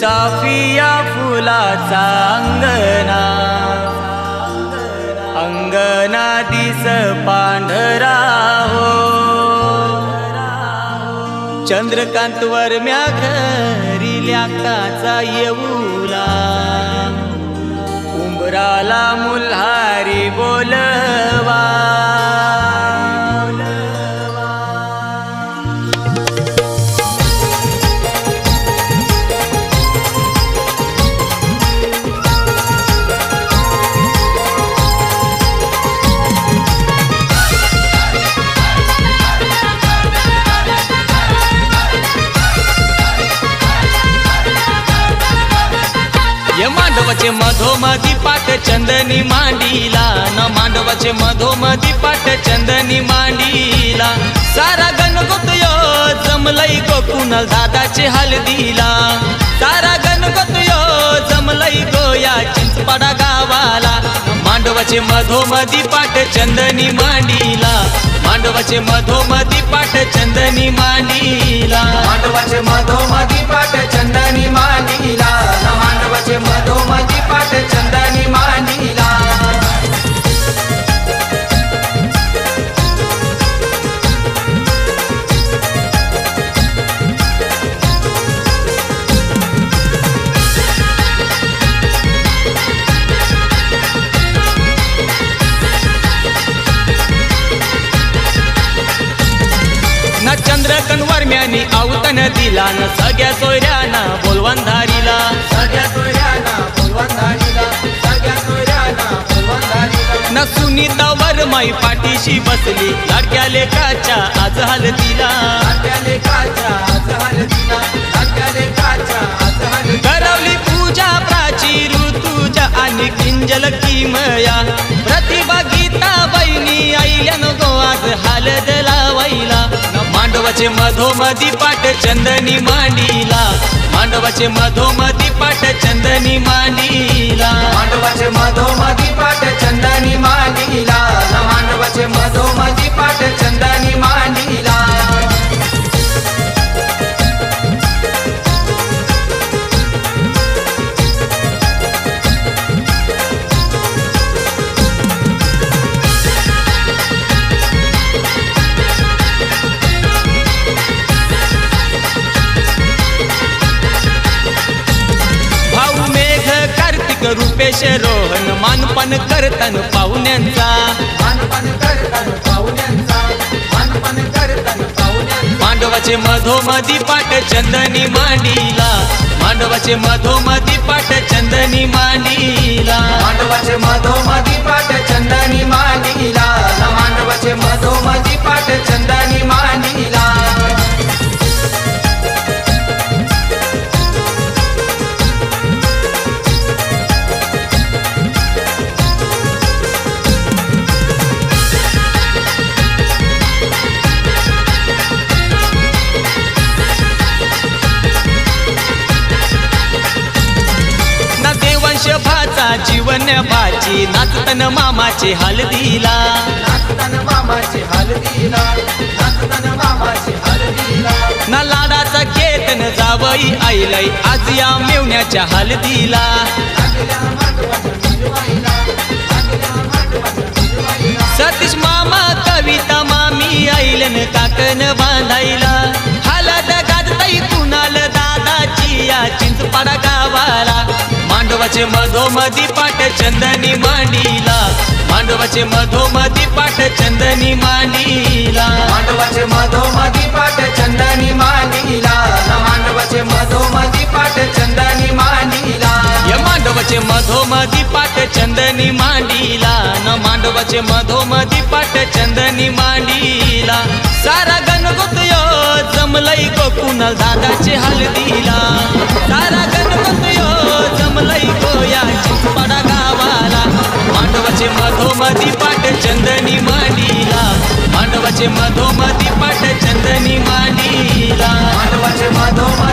चाफिया फुलाचा अंगना अंगना दिस पांढरा हो. चंद्रकांतवर म्या घरी ल्याकाचा येऊला. उंबराला मुल्हा मांडवाचे मधोमधी पाठ चंदनी मांडीला. न मांडवाचे मधोमधी पाठ चंदनी मांडीला. सारा गणगोतयो जमलई गोकुणल दादाचे हलदीला सारा गणगोतयो जमलई गोया चिंचपाडा गावाला. मांडवाचे मधोमधी पाठ चंदनी मांडीला. मांडवाचे मधोमधी पाठ चंदनी मांडीला. मांडवाचे न चंद्रकन वर्म्यानी आवतन दिला न सगळ्या सोयऱ्याना बोलवंधारीला सगळ्या सोयऱ्यांना सगळ्या सोयऱ्यांना फुलवंदारीला न सुनीता वरमाई पाठीशी बसली लाडक्या लेकाच्या आज हलतीला नाट्या लेखाच्या आज हलतीला लेखाच्या आज हलतीला करवली पूजा प्राची ऋतुजा आणि किंजल किमया. मांडवाचे मधोमधी पाठ चंदनी मांडीला. मांडवाचे मधोमधी पाठ चंदनी मांडीला. मांडवाचे मधोमधी पेश रोहन मानपन करतन पाहुण्यांचा मानपन करतन पाहुण्यांचा मानपन करतन पाहुण्यांचा. मांडवाचे मधोमधी पाट चंदनी मांडीला. मांडवाचे मधोमधी पाट चंदनी मांडीला. मांडवाचे मधोमधी ना देवंश भाचा जीवन भाची नाचतन मामाचे नाचतान मामाचे हलदीला नाचतान मामाचे हलदीला ना लाडाचा केतन जावई आईलय आज या मेवण्याच्या मांडवाच्या मिरवाईला सतीश मामा कविता मामी आईलन काकन बांधायला. हलद गाजताई कुणाल दादाची मांडवाचे मधोमधी पाठ चंदनी मांडीला. मांडवाचे मधोमधी पाठ चंदनी मांडीला. मांडवाचे मधोमधी पाठ चंदनी मांडीला. मांडवाचे मधोमधी पाठ चंदनी मांडीला. या मांडवाचे मधोमधी पाठ चंदनी मांडीला. न मांडवाचे मधोमधी पाठ चंदनी मांडीला. सारा गणगोतयो जमलई गोकुणल दादाचे हलदीला. सारा मानवाचे मधोमधी पाठ चंदनी मांडीला मानवाचे मधोमधी पाठ चंदनी मांडीला मानवाचे मधोमधी